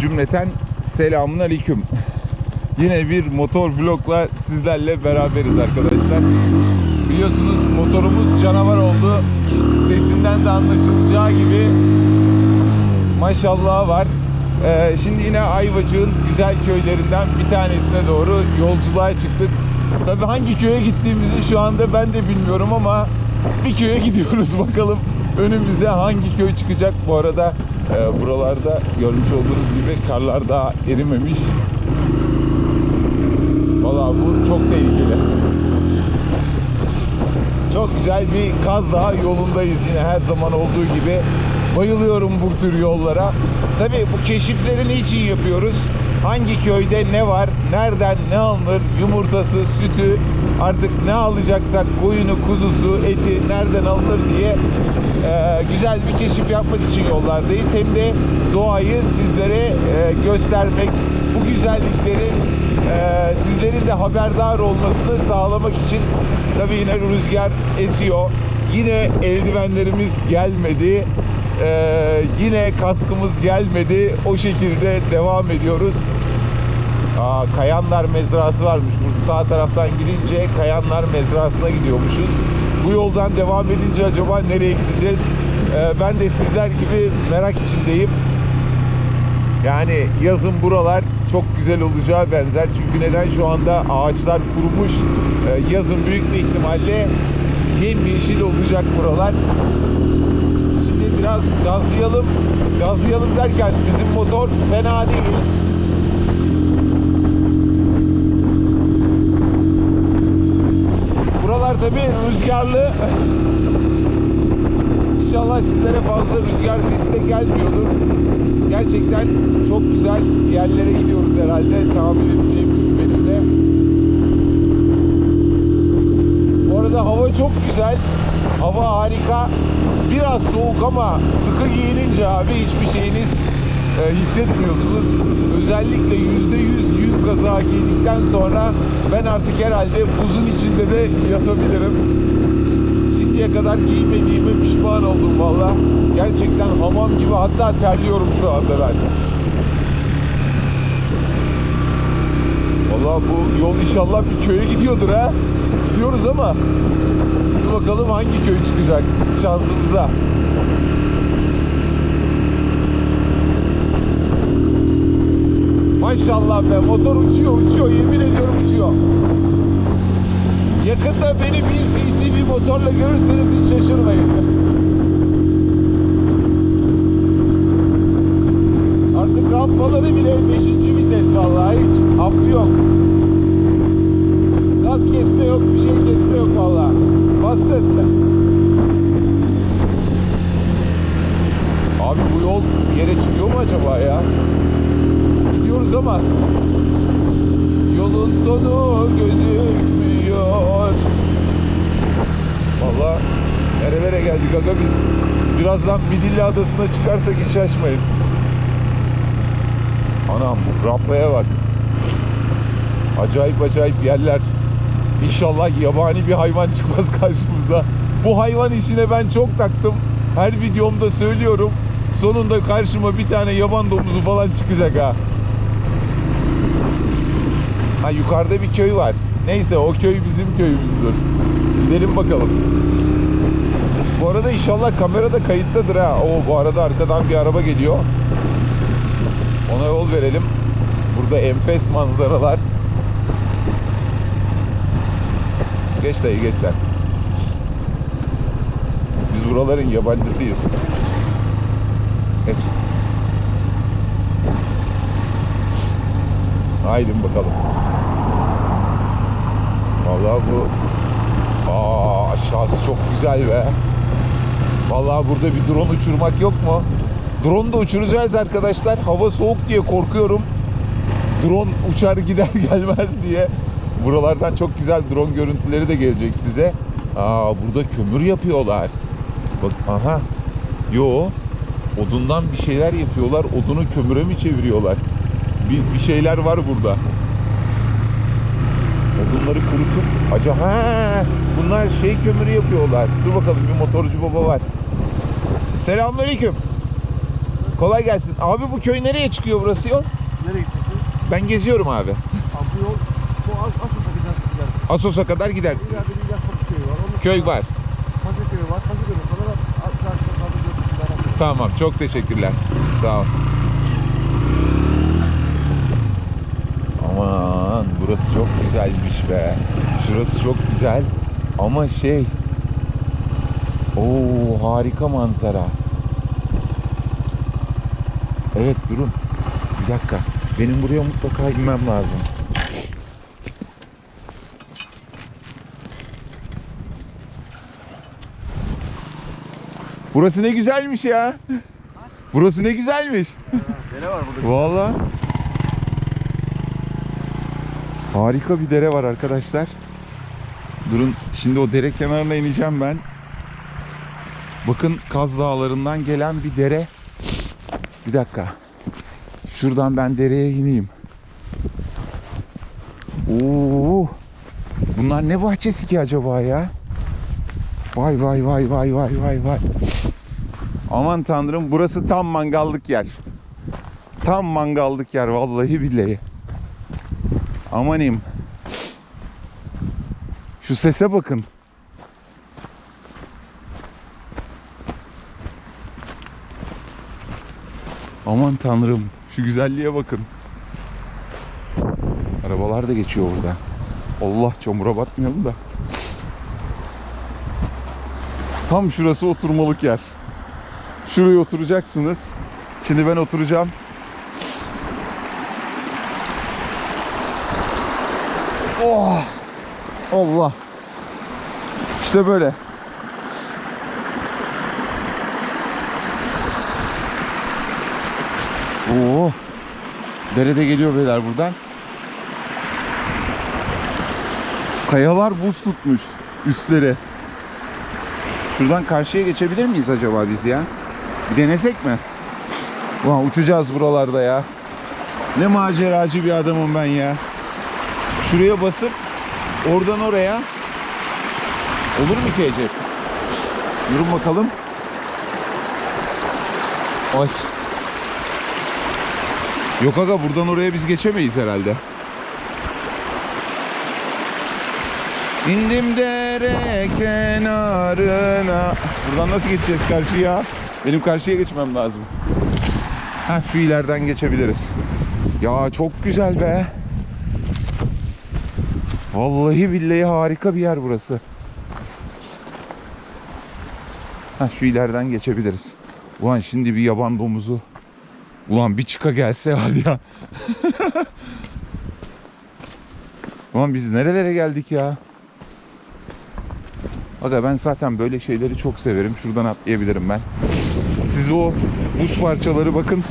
cümleten selamun aleyküm. Yine bir motor vlogla sizlerle beraberiz arkadaşlar. Biliyorsunuz motorumuz canavar oldu. Sesinden de anlaşılacağı gibi maşallah var. Ee, şimdi yine Ayvacık'ın güzel köylerinden bir tanesine doğru yolculuğa çıktık. Tabii hangi köye gittiğimizi şu anda ben de bilmiyorum ama bir köye gidiyoruz bakalım önümüze hangi köy çıkacak. Bu arada e, buralarda görmüş olduğunuz gibi karlar daha erimemiş. Valla bu çok tehlikeli. Çok güzel bir kaz daha yolundayız yine her zaman olduğu gibi. Bayılıyorum bu tür yollara. Tabii bu keşifleri niçin yapıyoruz? Hangi köyde ne var, nereden ne alınır, yumurtası, sütü, artık ne alacaksak koyunu, kuzusu, eti nereden alınır diye e, güzel bir keşif yapmak için yollardayız. Hem de doğayı sizlere e, göstermek, bu güzelliklerin e, sizlerin de haberdar olmasını sağlamak için tabii yine rüzgar esiyor. Yine eldivenlerimiz gelmedi. Ee, yine kaskımız gelmedi. O şekilde devam ediyoruz. Aa, Kayanlar mezrası varmış. Burada sağ taraftan gidince Kayanlar mezrasına gidiyormuşuz. Bu yoldan devam edince acaba nereye gideceğiz? Ee, ben de sizler gibi merak içindeyim. Yani yazın buralar çok güzel olacağı benzer. Çünkü neden şu anda ağaçlar kurumuş. Ee, yazın büyük bir ihtimalle yemyeşil olacak buralar. Biraz gazlayalım. Gazlayalım derken bizim motor fena değil. Buralar tabii rüzgarlı. İnşallah sizlere fazla rüzgar sesi de gelmiyordur. Gerçekten çok güzel yerlere gidiyoruz herhalde tahmin edeceğim benim de. Bu arada hava çok güzel. Hava harika. Biraz soğuk ama sıkı giyinince abi hiçbir şeyiniz e, hissetmiyorsunuz. Özellikle yüzde yüz yün kazağı giydikten sonra ben artık herhalde buzun içinde de yatabilirim. Şimdiye kadar giymediğime pişman oldum valla. Gerçekten hamam gibi hatta terliyorum şu anda ben. Valla bu yol inşallah bir köye gidiyordur ha. Gidiyoruz ama dur bakalım hangi köy çıkacak şansımıza. Maşallah be motor uçuyor uçuyor yemin ediyorum uçuyor. Yakında beni 1000 cc bir motorla görürseniz hiç şaşırmayın. Artık rampaları bile 5. vites vallahi hiç affı yok. Yok, bir şey kesme yok vallahi. Bastır. Abi bu yol yere çıkıyor mu acaba ya? Gidiyoruz ama yolun sonu gözükmüyor. Valla nerelere geldik aga biz. Birazdan Midilli Adası'na çıkarsak hiç şaşmayın. Anam bu rampaya bak. Acayip acayip yerler. İnşallah yabani bir hayvan çıkmaz karşımıza. Bu hayvan işine ben çok taktım. Her videomda söylüyorum. Sonunda karşıma bir tane yaban domuzu falan çıkacak ha. Ha yukarıda bir köy var. Neyse o köy bizim köyümüzdür. Gidelim bakalım. Bu arada inşallah kamerada kayıttadır ha. Oo bu arada arkadan bir araba geliyor. Ona yol verelim. Burada enfes manzaralar. Geç dayı geç sen. Biz buraların yabancısıyız. Geç. Haydi bakalım. Vallahi bu Aa aşağısı çok güzel be. Vallahi burada bir drone uçurmak yok mu? Drone da uçuracağız arkadaşlar. Hava soğuk diye korkuyorum. Drone uçar gider gelmez diye. Buralardan çok güzel drone görüntüleri de gelecek size. Aa burada kömür yapıyorlar. Bak aha. Yo. Odundan bir şeyler yapıyorlar. Odunu kömüre mi çeviriyorlar? Bir, bir şeyler var burada. Odunları kurutup acaba ha bunlar şey kömürü yapıyorlar. Dur bakalım bir motorcu baba var. Selamünaleyküm. Kolay gelsin. Abi bu köy nereye çıkıyor burası yol? Nereye gideceksin? Ben geziyorum abi. Abi yol bu az az da gider gider. Asos'a kadar gider. Köy var. Tamam çok teşekkürler. Sağ ol. Aman burası çok güzelmiş be. Şurası çok güzel. Ama şey... Oo harika manzara. Evet durun. Bir dakika. Benim buraya mutlaka inmem lazım. Burası ne güzelmiş ya. Burası ne güzelmiş. Dere var burada. Valla. Harika bir dere var arkadaşlar. Durun şimdi o dere kenarına ineceğim ben. Bakın Kaz Dağları'ndan gelen bir dere. Bir dakika. Şuradan ben dereye ineyim. Oo. Bunlar ne bahçesi ki acaba ya? Vay vay vay vay vay vay vay. Aman tanrım burası tam mangallık yer. Tam mangallık yer vallahi billahi. Amanim. Şu sese bakın. Aman tanrım. Şu güzelliğe bakın. Arabalar da geçiyor burada. Allah çamura batmayalım da. Tam şurası oturmalık yer. Şuraya oturacaksınız. Şimdi ben oturacağım. Oh! Allah. İşte böyle. Oo. Dere de geliyor beyler buradan. Kayalar buz tutmuş üstleri. Şuradan karşıya geçebilir miyiz acaba biz ya? Bir denesek mi? Ulan uçacağız buralarda ya. Ne maceracı bir adamım ben ya. Şuraya basıp oradan oraya olur mu ki Ece? Durun bakalım. Ay. Yok aga buradan oraya biz geçemeyiz herhalde. İndim dere kenarına. Buradan nasıl geçeceğiz karşıya? Benim karşıya geçmem lazım. Ha şu ileriden geçebiliriz. Ya çok güzel be. Vallahi billahi harika bir yer burası. Ha şu ileriden geçebiliriz. Ulan şimdi bir yaban domuzu. Ulan bir çıka gelse var ya. Ulan biz nerelere geldik ya? Aga ben zaten böyle şeyleri çok severim. Şuradan atlayabilirim ben. Siz o buz parçaları bakın.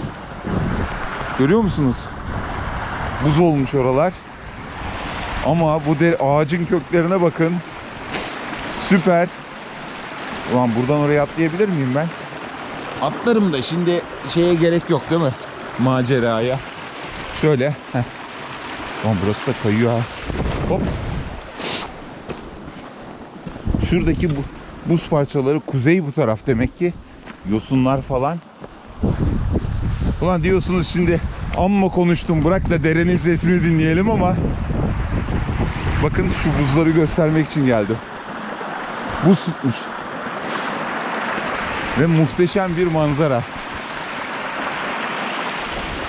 Görüyor musunuz? Buz olmuş oralar. Ama bu der ağacın köklerine bakın. Süper. Ulan buradan oraya atlayabilir miyim ben? Atlarım da şimdi şeye gerek yok değil mi? Maceraya. Şöyle. Heh. Ulan burası da kayıyor ha. Hop. Şuradaki bu buz parçaları kuzey bu taraf demek ki. Yosunlar falan. Ulan diyorsunuz şimdi amma konuştum bırak da derenin sesini dinleyelim ama bakın şu buzları göstermek için geldim. Buz tutmuş. Ve muhteşem bir manzara.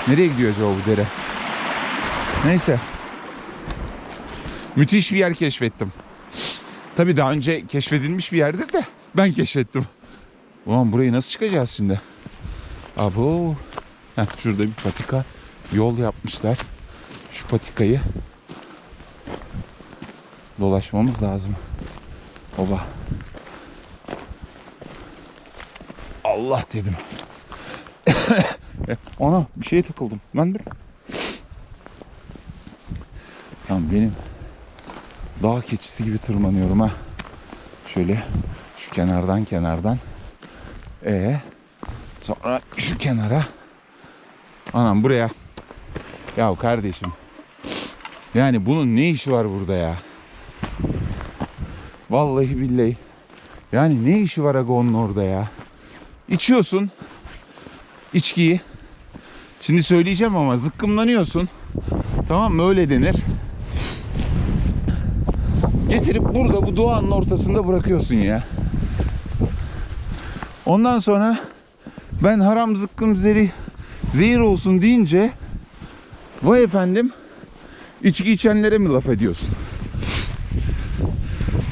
Nereye gidiyor acaba bu dere? Neyse. Müthiş bir yer keşfettim. Tabii daha önce keşfedilmiş bir yerdir de ben keşfettim. Ulan burayı nasıl çıkacağız şimdi? Abo. Heh, şurada bir patika yol yapmışlar. Şu patikayı dolaşmamız lazım. Oba. Allah dedim. Ona bir şeye takıldım. Lan dur. Tamam benim dağ keçisi gibi tırmanıyorum ha. Şöyle şu kenardan kenardan. E sonra şu kenara. Anam buraya. Ya kardeşim. Yani bunun ne işi var burada ya? Vallahi billahi. Yani ne işi var aga orada ya? İçiyorsun. içkiyi. Şimdi söyleyeceğim ama zıkkımlanıyorsun. Tamam mı? Öyle denir. Getirip burada bu doğanın ortasında bırakıyorsun ya. Ondan sonra ben haram zıkkım zeri zehir olsun deyince vay efendim içki içenlere mi laf ediyorsun?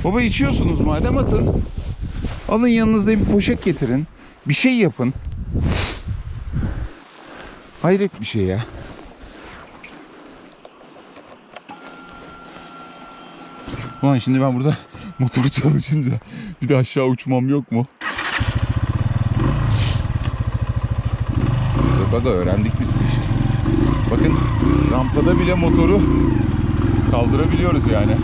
Baba içiyorsunuz madem atın. Alın yanınızda bir poşet getirin. Bir şey yapın. Hayret bir şey ya. Ulan şimdi ben burada motoru çalışınca bir de aşağı uçmam yok mu? Aga öğrendik biz bu işi. Bakın rampada bile motoru kaldırabiliyoruz yani.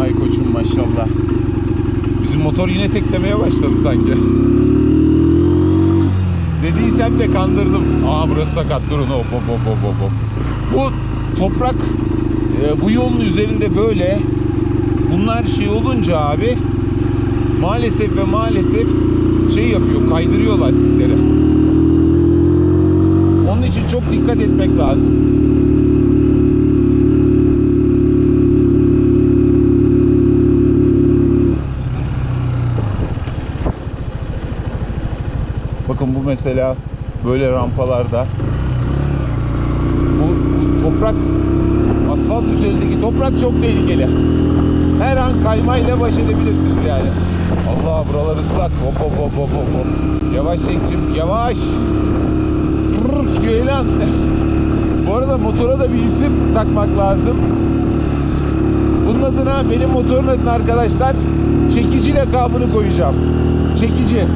Ay koçum maşallah. Bizim motor yine teklemeye başladı sanki. Dediysem de kandırdım. Aa burası sakat durun hop hop hop hop, hop. Bu toprak e, bu yolun üzerinde böyle bunlar şey olunca abi maalesef ve maalesef şey yapıyor kaydırıyor lastikleri. Onun için çok dikkat etmek lazım. Mesela böyle rampalarda bu, bu toprak asfalt üzerindeki toprak çok tehlikeli. Her an kaymayla baş edebilirsiniz yani. Allah buralar ıslak. Hop hop hop hop hop. Yavaş çekçim yavaş. Rrrs, Güeylan. Bu arada motora da bir isim takmak lazım. Bunun adına benim motorun adına arkadaşlar çekici lakabını koyacağım. Çekici.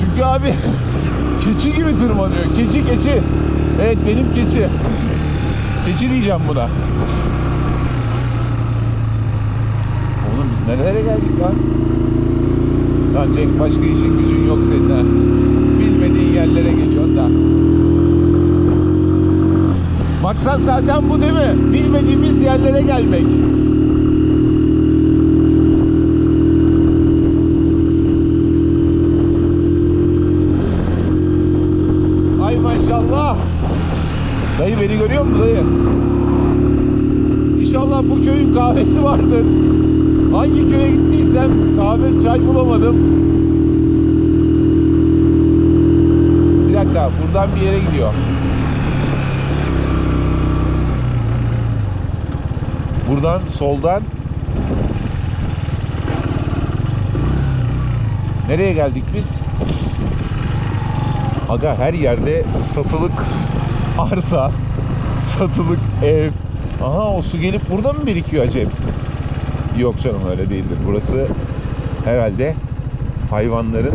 Çünkü abi keçi gibi tırmanıyor. Keçi keçi. Evet benim keçi. Keçi diyeceğim buna. Oğlum biz nerelere geldik lan? Lan Cenk başka işin gücün yok senin ha. Bilmediğin yerlere geliyorsun da. Maksat zaten bu değil mi? Bilmediğimiz yerlere gelmek. Ay maşallah. Dayı beni görüyor musun dayı? İnşallah bu köyün kahvesi vardır. Hangi köye gittiysem kahve çay bulamadım. Bir dakika buradan bir yere gidiyor. Buradan soldan Nereye geldik biz? Aga her yerde satılık arsa, satılık ev. Aha o su gelip burada mı birikiyor acaba? Yok canım öyle değildir. Burası herhalde hayvanların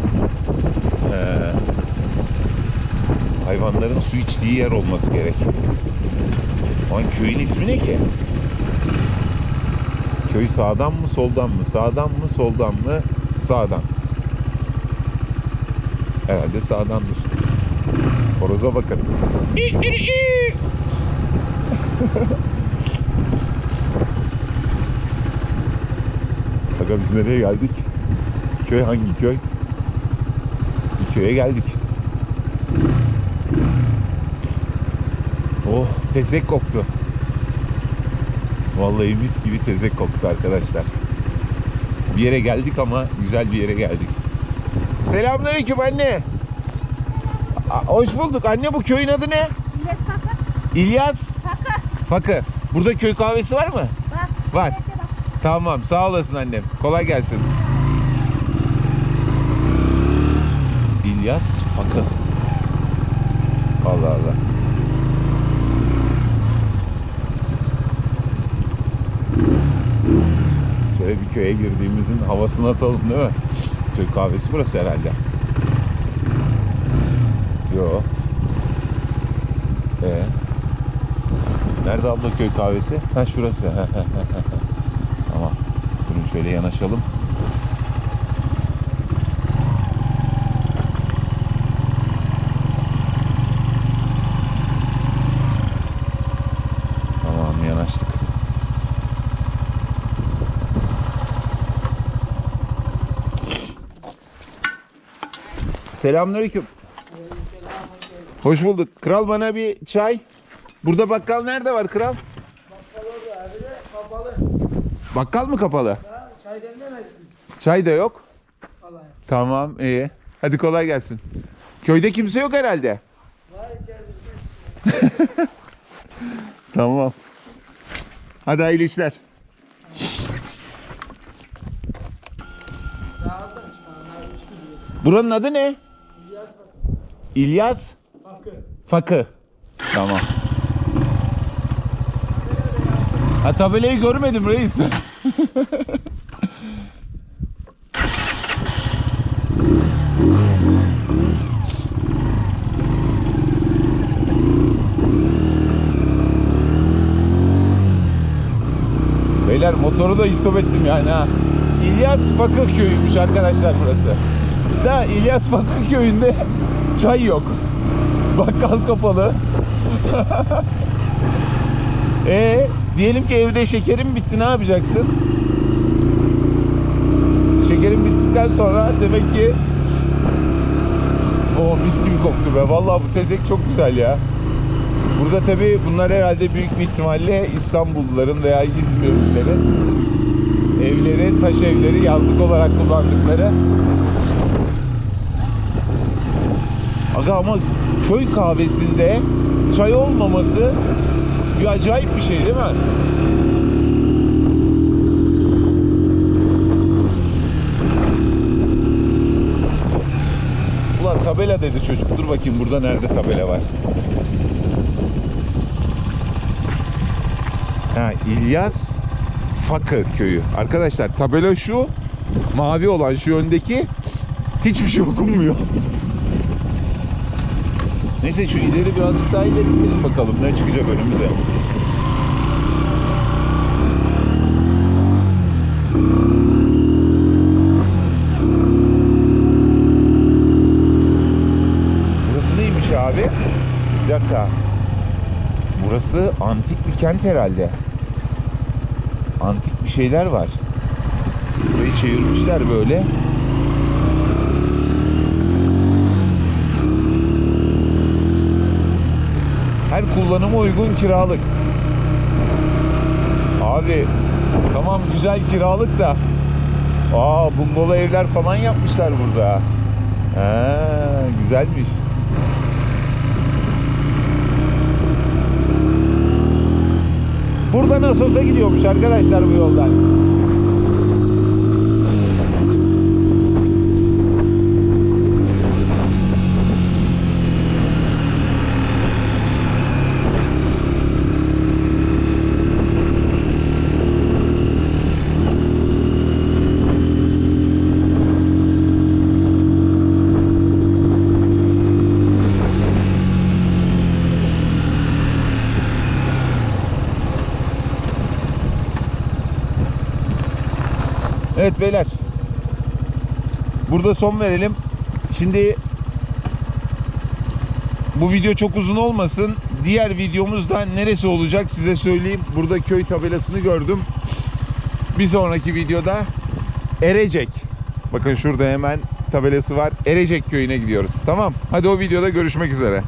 eee, hayvanların su içtiği yer olması gerek. Lan köyün ismi ne ki? Köy sağdan mı soldan mı? Sağdan mı soldan mı? Sağdan. Herhalde sağdandır. Horoza bakın. Aga biz nereye geldik? Köy hangi köy? Bir köye geldik. Oh tezek koktu. Vallahi mis gibi tezek koktu arkadaşlar. Bir yere geldik ama güzel bir yere geldik. Selamünaleyküm anne. Hoş bulduk. Anne bu köyün adı ne? İlyas. İlyas Fakı. Burada köy kahvesi var mı? Var. bak. Tamam sağ olasın annem. Kolay gelsin. İlyas Fakı. Allah Allah. Şöyle bir köye girdiğimizin havasını atalım değil mi? Köy kahvesi burası herhalde. Yo. Ee. Nerede abla köy kahvesi? Ha şurası. tamam. Durun şöyle yanaşalım. Tamam yanaştık. Selamünaleyküm. Hoş bulduk. Kral bana bir çay. Burada bakkal nerede var kral? Kapalı. Bakkal mı kapalı? Ha, çay demlemedik. Çay da yok. Vallahi. Tamam iyi. Hadi kolay gelsin. Köyde kimse yok herhalde. Var içeride. Tamam. Hadi hayırlı işler. Buranın adı ne? İlyas bak. İlyas Hakkı. Fakı. Tamam. Ha tabelayı görmedim reis. Beyler motoru da istop ettim yani ha. İlyas Fakı köyüymüş arkadaşlar burası. Da İlyas Fakı köyünde çay yok. Bakkal kapalı. e diyelim ki evde şekerim bitti ne yapacaksın? Şekerim bittikten sonra demek ki o mis gibi koktu be. Vallahi bu tezek çok güzel ya. Burada tabi bunlar herhalde büyük bir ihtimalle İstanbulluların veya İzmirlilerin evleri, taş evleri yazlık olarak kullandıkları Aga ama köy kahvesinde çay olmaması bir acayip bir şey değil mi? Ulan tabela dedi çocuk. Dur bakayım burada nerede tabela var. Ha, İlyas Fakı köyü. Arkadaşlar tabela şu. Mavi olan şu öndeki hiçbir şey okunmuyor. Neyse şu ileri birazcık daha ileri gidelim bakalım ne çıkacak önümüze. Burası neymiş abi? Bir dakika. Burası antik bir kent herhalde. Antik bir şeyler var. Burayı çevirmişler böyle. Her kullanıma uygun kiralık. Abi tamam güzel kiralık da Aa bungalov evler falan yapmışlar burada. Ha, güzelmiş. Burada nasıl olsa gidiyormuş arkadaşlar bu yoldan. Evet beyler. Burada son verelim. Şimdi bu video çok uzun olmasın. Diğer videomuzda neresi olacak size söyleyeyim. Burada köy tabelasını gördüm. Bir sonraki videoda Erecek. Bakın şurada hemen tabelası var. Erecek köyüne gidiyoruz. Tamam. Hadi o videoda görüşmek üzere.